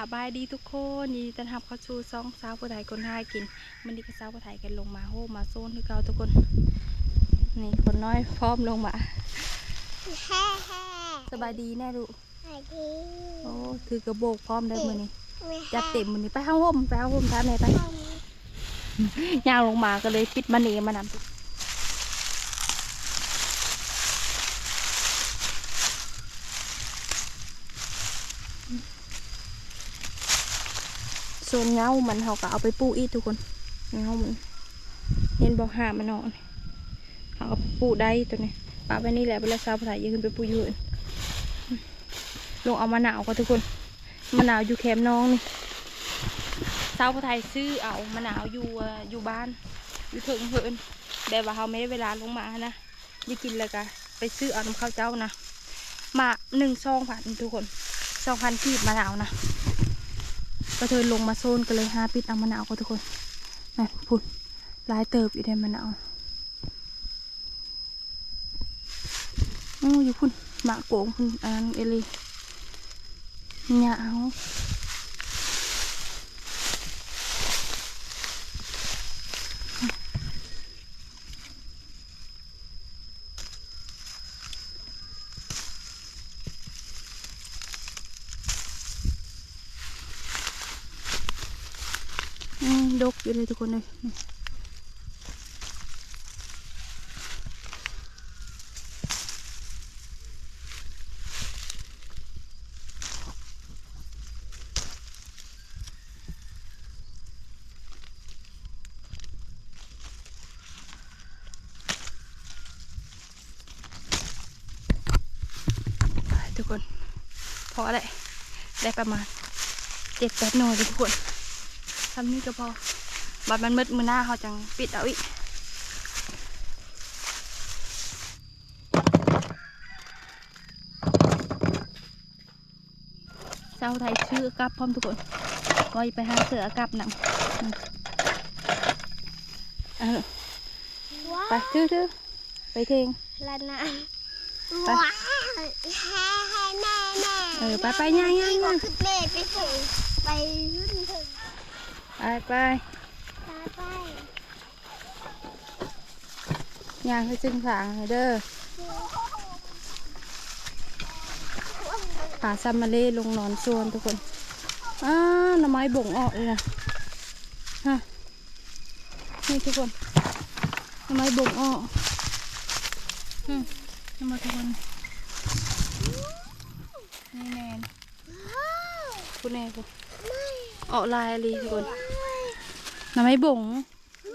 สบายดีทุกคนยินดีต้อนรับเข้าสู่ซองสาวผู้ไทยคนห้ากินมันดีกับสาวผู้ไทยกันลงมาโฮมาโซนคือเก่าทุกคน นี่คนน้อยพร้อมลงมาแฮ่แฮ่สบายดีแน่ลูกสวัสดีโอ้ถือกระโบกพร้อมได้มือนี้ไม่จัดเต็มมือนี้ไปห้าห่มไปห้าห่มท่านไหนไปย่างลงมาก็เลยปิดมันเองมานำ ส่วนเงามันเขาก็เอาไปปูอีกทุกคนเงามันเห็นบอกหามันนอนเขาเอาปูได้ตัวนี้ปาไปนี่แหละเวลาสาวผู้ไทยอยังขึ้นไปปูยืนลงเอามะนาวก็ทุกคนมะนาวอยู่แคมป์น้องนี่สาวผู้ไทยซื้อเอามะนาวอยู่อยู่บ้านอยู่ถึงเหินแบบว่าเขาไม่ได้เวลาลงมานะได้กินเลยกะไปซื้อเอาน้ำข้าวเจ้านะมาหนึ่งซองพันทุกคนซองพันกีบมะนาวนะ ก็เธอลงมาโซนกันเลยฮะปิดเอามะนาวก็ทุกคนนะพุ่นลายเติบอยู่ในมะนาวอู้อยู่พุ่นหมากโกงพุ่นอันนั้นเอลีเนี่ยเอาอื มดกอยู่เลยทุกคนเลยนี่ทุกคนพอแล้วได้ประมาณเจ็ดแปดหน่วยเลยทุกคนทำนี่ก็พอ บัดมันมืดมือหน้าเขาจังปิดเอาอีกเจ้าไทยชื่อกลับพร้อมทุกคนก็ไปหาเสือกลับหนังอืมเอาล่ะว้าไปทื่อทื่อไปเทงละนะไปว้าวแฮ่แฮ่แม่แม่เออไปไปย่างย่างย่างขึ้นเล่ไปถึงไปขึ้นถึงไปไปตาไป ยางให้จึงสางเด้อผาซัมมาเล่ลงนอนโซนทุกคนอ้าหน่อไม้บ่งออกเลยนะฮะนี่ทุกคนหน่อไม้บ่งออกอืมนี่มาทุกคนนี่แนนคุณแน่กูออกลายอะไรทุกคน หน่อไม้บ่ง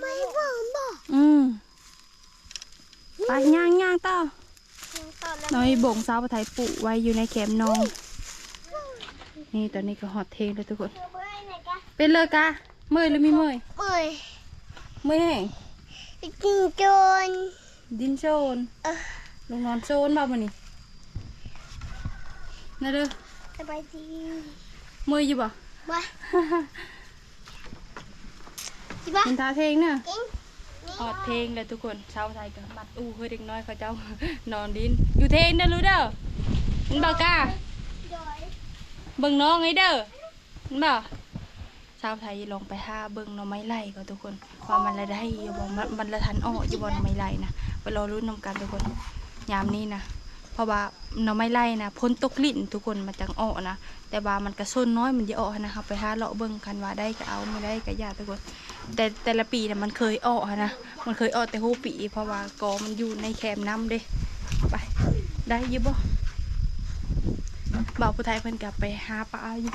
ไม่บอกบอกอืมไปย่างย่างต่อต่อแล้วน้อยบ่งสาวไทยปลูกไว้อยู่ในแคมป์นองนี่ตอนนี้ก็หอดเทงแล้วทุกคนเมื่อยไหนกะเป็นเลยกะเมื่อยหรือไม่เมื่อยเมื่อยเมื่อยแห้งจริงจนดินโซนเออลงนอนโซนบ้ามันนี่นะเด้อสบายดีเมื่อยอยู่บ่ว้า จิบ้ามันทาเทงเนอะเอ็งหอดเทงเลยทุกคนชาวไทยก็มัดอู้เฮ้ยเด็กน้อยเขาเจ้านอนดิน อยู่เทงเด้อรู้เด้อมันบอกกะโดยเบิ่งน้องไอ้เด้อเห็นบ่ชาวไทยลองไปหาเบิ่งหน่อไม้ไล่ก็ทุกคนความมันละได้อยู่บ่มันมันละทันอ้ออยู่บ่หน่อไม้ไล่นะไปรอรุ่นนำกันทุกคนยามนี้นะ เพราะว่าหน่อไม้ไล่นะพ้นตกลิ่นทุกคนมันจังอ้อนะแต่ว่ามันกระส้นน้อยมันจะอ้อนะคะไปหาเลาะเบิ่งกันว่าได้ก็เอาไม่ได้ก็อย่าทุกคน แต่แต่ละปีนะมันเคยอ้อนะมันเคยอ้อแต่หูปี เพราะว่ากอมันอยู่ในแคมน้ำเด้ไปได้ยิบบ่บ่าวผู้ไทยเพิ่นกลับไปหาปลาอยู่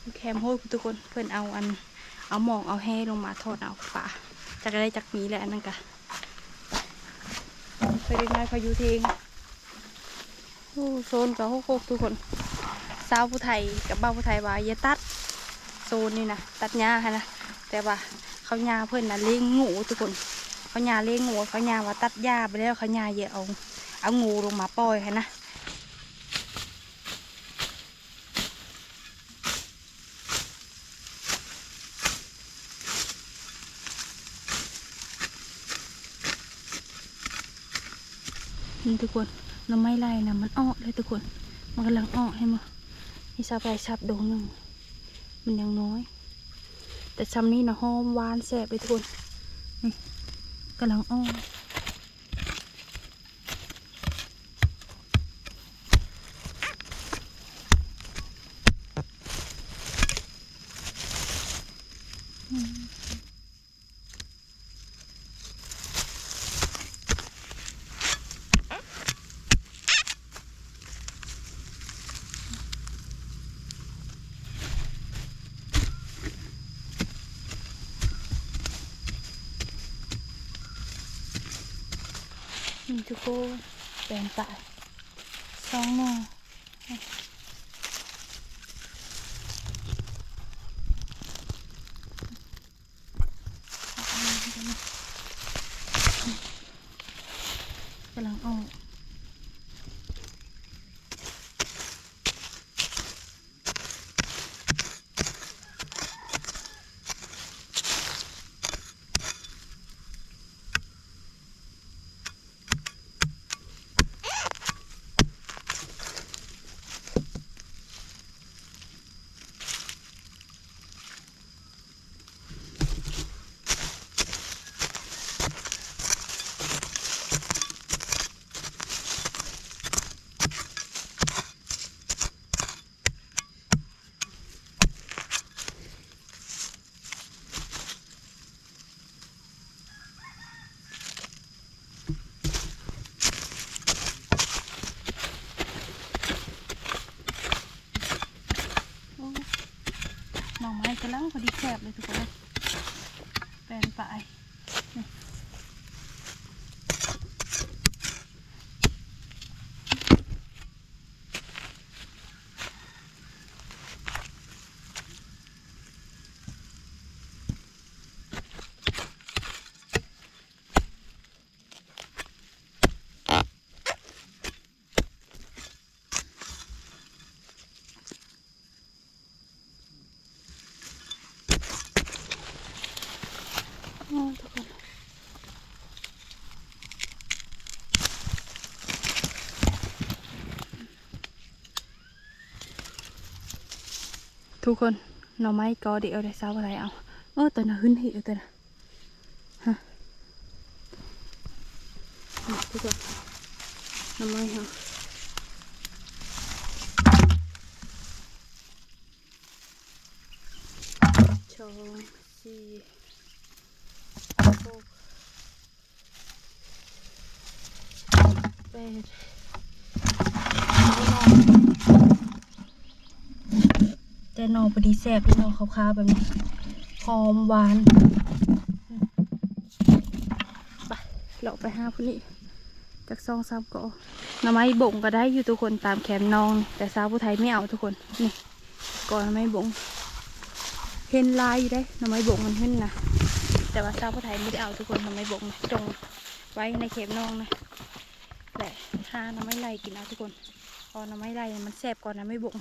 อยู่แคมป์โฮดทุกคนเพิ่นเอาอัน เอาหมองเอาแห่ลงมาทอดเอาปลาจากได้จากมีแหละอันนั้นกะไปได้น้อยเขายู่เทง โซนกับโคกทุกคนสาวผู้ไทยกับบ่าผู้ไทยว่าอย่าตัดโซนนี่นะตัดหญ้าฮะนะแต่ว่าเขาหญ้าเพิ่อนน่ะเลี้ยงงูทุกคนเขาหญ้าเลี้ยงงูเขาหญ้าว่าตัดหญ้าไปแล้วเขาหญ้าเยอะเอาเอางูลงมาปล่อยฮะนะทุกคน น้ำไม้ไล่นะมันออกเลยทุกคน มันกำลังออกให้มานี่ซาบไปซับดงหนึ่ง มันยังน้อย แต่ชำนี้นะหอมหวานแสบไปทุกคน นี่กำลังอ้อ นี่ทุกคนแปลงตายสองหน่อากำลังออก โอ้ หน่อไม้กำลังพอดีแคบเลยทุกคนแปลงตาย ทุกคนหน่อไม้ก็เดี๋ยวได้เช้าอะไรเอาเออตัวน่ะขึ้นหิวตัวน่ะฮะนี่ทุกคนหน่อไม้เหรอสองสี่หกแปด แต่นอพอดีแซ่บที่นอขาวๆแบบนี้หอมหวานไปเราไปห้าพุ่นนี้จากซองซ้ำก็หน่อไม้บ่งก็ได้อยู่ทุกคนตามแขนนองนี่แต่สาวผู้ไทยไม่เอาทุกคนนี่ก่อนหน่อไม้บ่งเห็นลายอยู่ได้หน่อไม้บกมันขึ้นนะแต่ว่าชาวผู้ไทยไม่ได้เอาทุกคนหน่อไม้บกนะจงไว้ในเข็มนองนะแหละถ้าหน่อไม้ไล่กินเอาทุกคนพอหน่อไม้ไล่มันแซ่บกว่าหน่อไม้บ่ง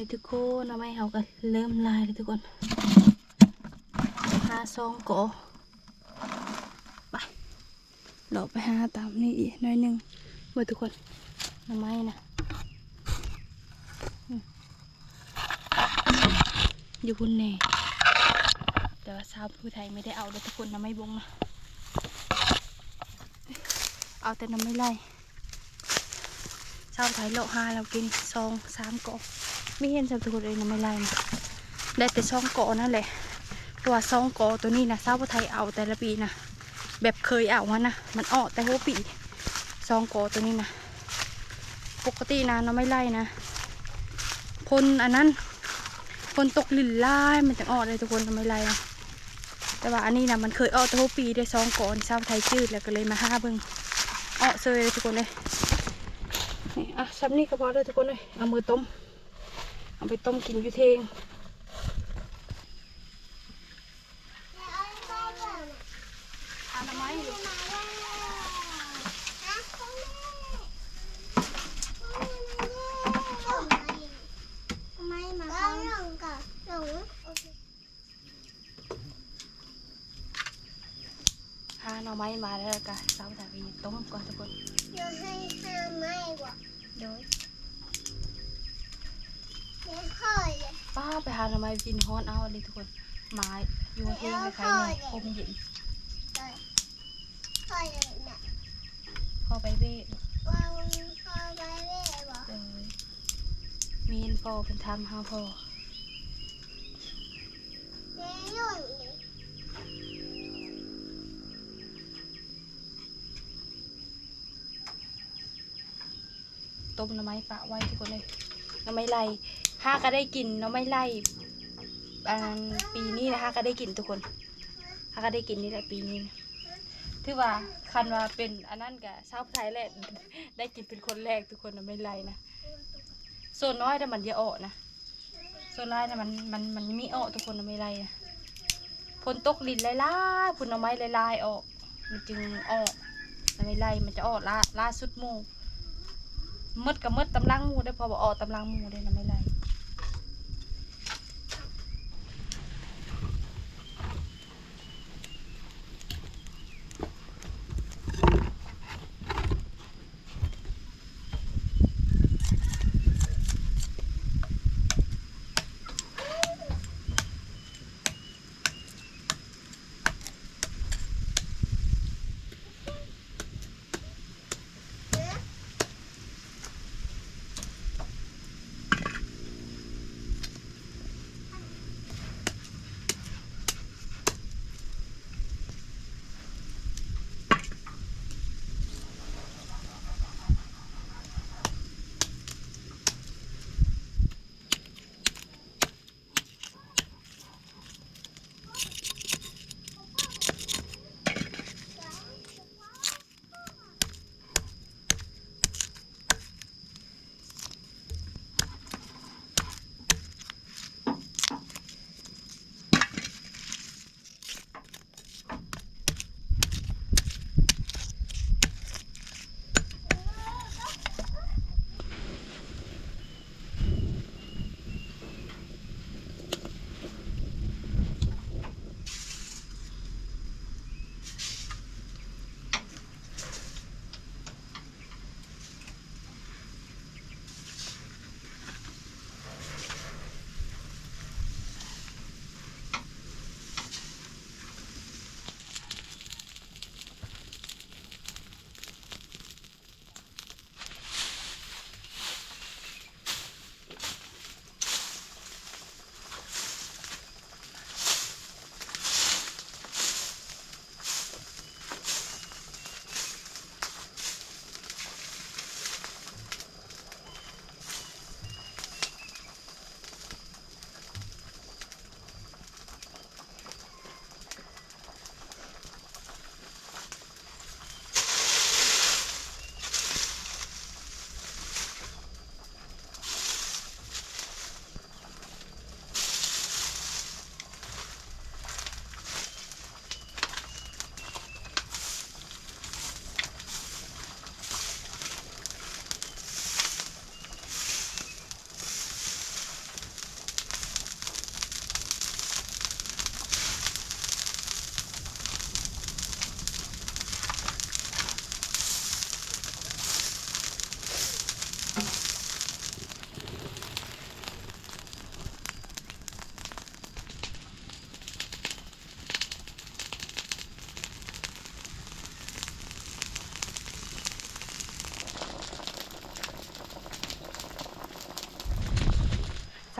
กในทุกคนเอาไม้เขาก็เริ่มลายเลยทุกคนหาซองโกอไปเราไปหาตามนี่อีกหน่อยหนึ่งเมื่อทุกคนเอาไม้นะอยู่คุณแน่แต่ว่าสาวผู้ไทยไม่ได้เอาเลยทุกคนนะไม่บงนะเอาแต่น้ำไม่ไล่ชาวไทยโลหาเรากินซองสามกาะ ไม่เห็นชาวทุกเลยน้ำไม่ไล่นะได้แต่ซองเกาะนั่นแหละเพราะว่าซองเกาะตัวนี้นะชาวผู้ไทยเอาแต่ละปีนะแบบเคยเอาวะนะมันออกแต่หัวปีซองเกาะตัวนี้นะปกตินะน้ำไม่ไล่นะพลอันนั้นพลตกลินไล่มันจะออกเลยทุกคนน้ำไม่ไล่นะแต่ว่าอันนี้นะมันเคยออกตัวปีได้สองก่อนชาวไทยจืดแล้วก็เลยมาห้าเบิ้งออกเซยเลยทุกคนเลยนี่อะซับนี่ก็พอเลยทุกคนเลยเอามือต้ม เอาไปต้มกินอยู่เทงอันไม้อยู่ไม่มาเข้าหลงกับหลงหาหน่อไม้มาแล้วก็ชาวไทยไปต้มก่อนทุกคนเดี๋ยวให้ห้าไม่กว่าเดี๋ยวเดี๋ยวค่อย ป้าไปหาหน่อไม้กินฮ้อนเอาเลยทุกคนไม้อยู่เทงคล้ายๆเนี่ยคมเย็นพ่อไปเบ้วางค่อไปเรื่ยมีนพอเป็นทำเฮาพอเดี๋ยวยุ่งเลยต้มน่อไม้ปะไว้ทุกคนเลยน่อไม้ไล่ ห้าก็ได้กินหน่อไม้ไล่อันปีนี้นะห้าก็ได้กินทุกคนห้าก็ได้กินนี่แหละปีนี้นะถือว่าคันว่าเป็นอันนั้นกับชาวไทยแหละได้กินเป็นคนแรกทุกคนน่อไม้ไล่นะส่วนน้อยแต่มันจะออกนะส่วนร้ายนะมันมันมันมีออกทุกคนน่อไม้ไล่นะพนตกลินไล่ล่าๆพุ่นหน่อไม้ไล่ลายออก มันจึงออกหน่ไม้ไล่มันจะออกล่าล่าสุดมู่มดกับมดตำลังมูได้พอบอกออกตำลังมูได้นะไม่ไร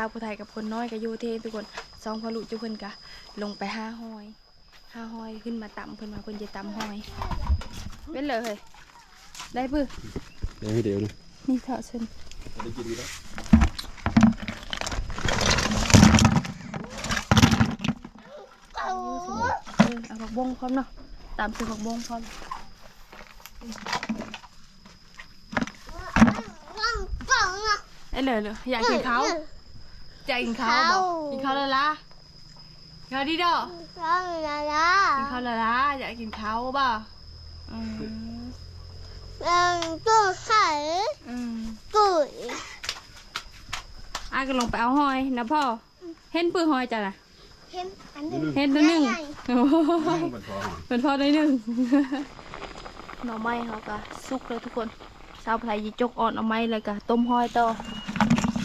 าวผู้ไทยกับคนน้อยกับโยเททุกคนสองพอลุจุเพิ่นกะลงไปห้าหอยห้าหอยขึ้นมาต่ำเพิ่นมาเพิ่นจะต่ำหอยเป็นเลยเฮ้ยได้ปื้อเดี๋ยวให้เดี๋ยวนะนี่เถอะเชิญได้กินดีแล้วเก่าเออเอาผักบงพร้อมเนาะตามซื้อผักบงพร้อมว่างเก่าเนาะไอ้เลยเลยอยากกินข้า วอยากกินข้าวบอกกินข้าวเลยละข้าวดีดอกว่างละละกินข้าวเลยละอยากกินข้าวบ่อืมเอิ่มตู้ไข่อืมตุ๋ยอาก็ลงไปเอาหอยนะพ่อ เห็นปื้อหอยจ้ะนะเห็นอันหนึงเห็นตัวหนึ่งใหญ่โอ้โหบันทองเป็นพ่อได้หนึ่งหน่อไม้เขาก็สุกเลยทุกคนชาวไทยยีจกอ่อนเอาไม้เลยก็ต้มหอยต่อ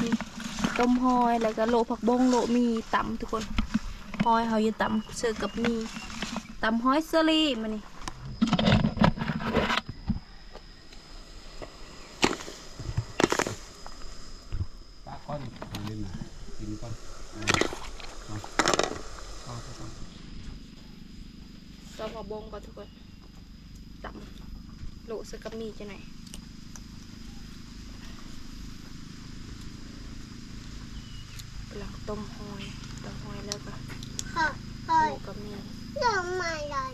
นี่ ต้มหอยแล้วก็โลผักบงโลมีตำทุกคนหอยเขาจะตำเสิร์ฟกับมีตำหอยเซอรี่มานี่ปากก้อนเล่นนะกินก้อนเอาเอาเอาเอาต้มผักบงก่อนทุกคนตำโลเสิร์ฟกับมีจะไหนอยกำลัง ต้มหอยต้มหอยแล้วก็ค่ะโลเฮ้ยกับมีเรื่องใหม่เลย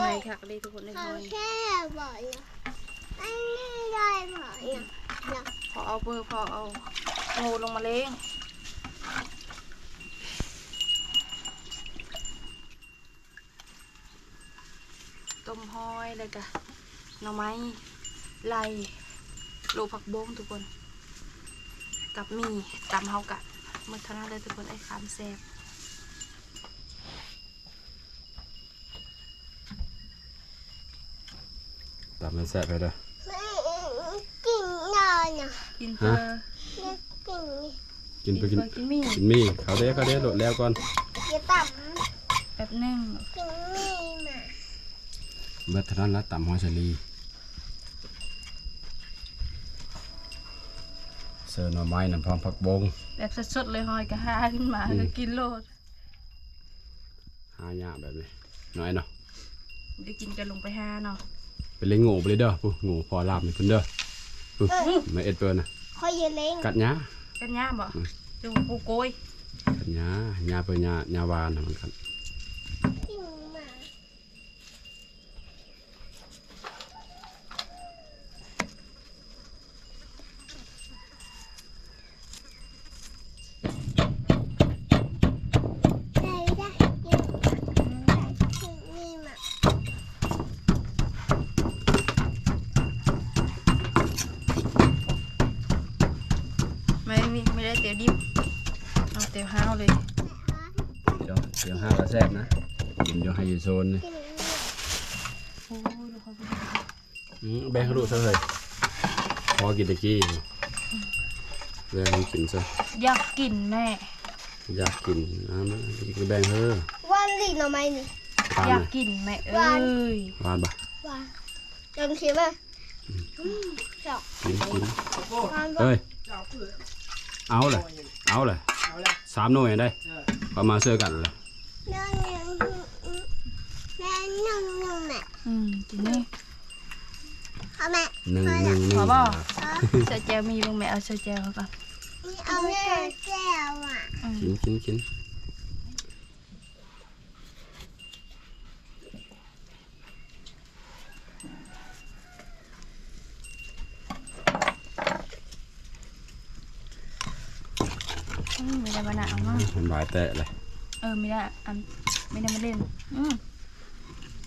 ไงค่ะก็เลยทุกคนในเขาหอยแค่บ่อยนะอันนี้ได้บ่อยนะนะพอเอาเบอร์พอเอางูลงมาเล้งต้มห อยเลยกะหน่อไม้ไล่โลผักบงทุกคน กับหมีตำเฮากะหมันเท่านั้นเลยทุกคนไอ้คามแซ่บตับมันแซ่บไปเลยไม่กินนอนนะกินเพื่อเนี่ยกินนี่กินไปกินเพื่อกินหมีกินมีเขาเด้เขาเด้โดดแล้วก่อนเดี๋ยวต่ำแป๊บหนึงกินนี่มา เบิดเท่านั้นละต่ำหอยเชลีเสิร์ฟหน่อไม้น้ำพร้อมผักบงแบบสดๆเลยหอยกะหาขึ้นมาอืมก็กินโลดหายากแบบนี้น้อยเนาะเดี๋ยวกินกันลงไปหาเนาะไปเล่นงูไปเลยเด้อปุ๊งูพอลาบนี่เพิ่นเด้อปุ๊มาเอ็ดเปิ้นนะคอยอย่าเล่งกัดหญ้ากันย่ามบ่อืมจุงกูโกยกัดหญ้าหญ้าเปิ้นหญ้าหญ้าวานน่ะมันกัด แซ่บนะกินเดี๋ยวให้อยู่โซนนี่กินนี่โอ้ยดูเขาสิอืมแบ่งให้ลูกซะเลยพอกินตะกี้แบ่งให้กินซะอยากกินแม่อยากกินนะมันก็แบ่งเฮ้อวันลีหน่อไม้นี่ตามอยากเลยกินแม่เอ้ยหวานปะวันลองชิมอะอืมชอบกินกินวันว่าเฮ้ยเอาเลยเอาเลยสามหน่วยได้ประมาณเสื้อกันเลยเรื่ องหนึ่งแม่หนึ่งหนึ่งแม่อืมกินนี่อแม่หนึ่งหนึ่งหนึ่งขอบ่เอาใส่แจวมีลุงแม่เอาใส่แจวเขาก่อนเอาแม่แก้วอะอืมกินกินกินอืมไม่ได้มาหนาวมากมันบายแตะเลย ออไม่ได้อันไม่ได้มาเล่นอืม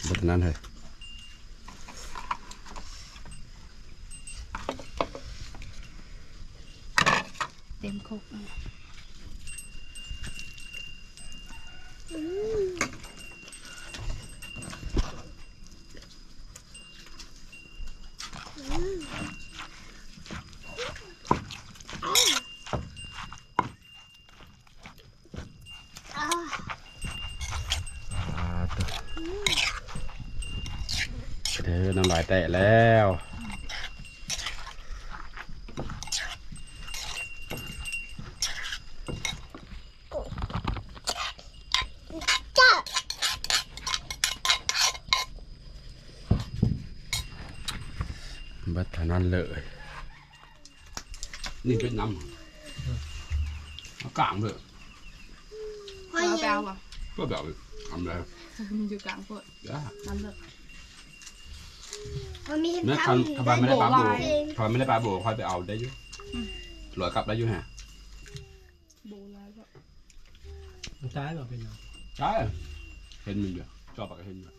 บทนั้นเลยเต็มคุกอืม อืมอืมอ่า อ่าตัว แต่แล้วจ้าบัดเท่านั้นเลย นี่เป็นน้ำเอากลางเลยพ่อเอาไปยังเอาบ่ก็แบบทำอะไรอยู่กลางพวกได้น้ำเลิก มันมีแม่คันทบานไม่ได้ปลาโบทบานไม่ได้ปลาโบค่อยไปเอาได้อยู่หลอยกลับได้อยู่ฮะโบราณก็มันตายบ่เป็นหยังใช่เห็นมันอยู่ชอบปากก็เห็นอยู่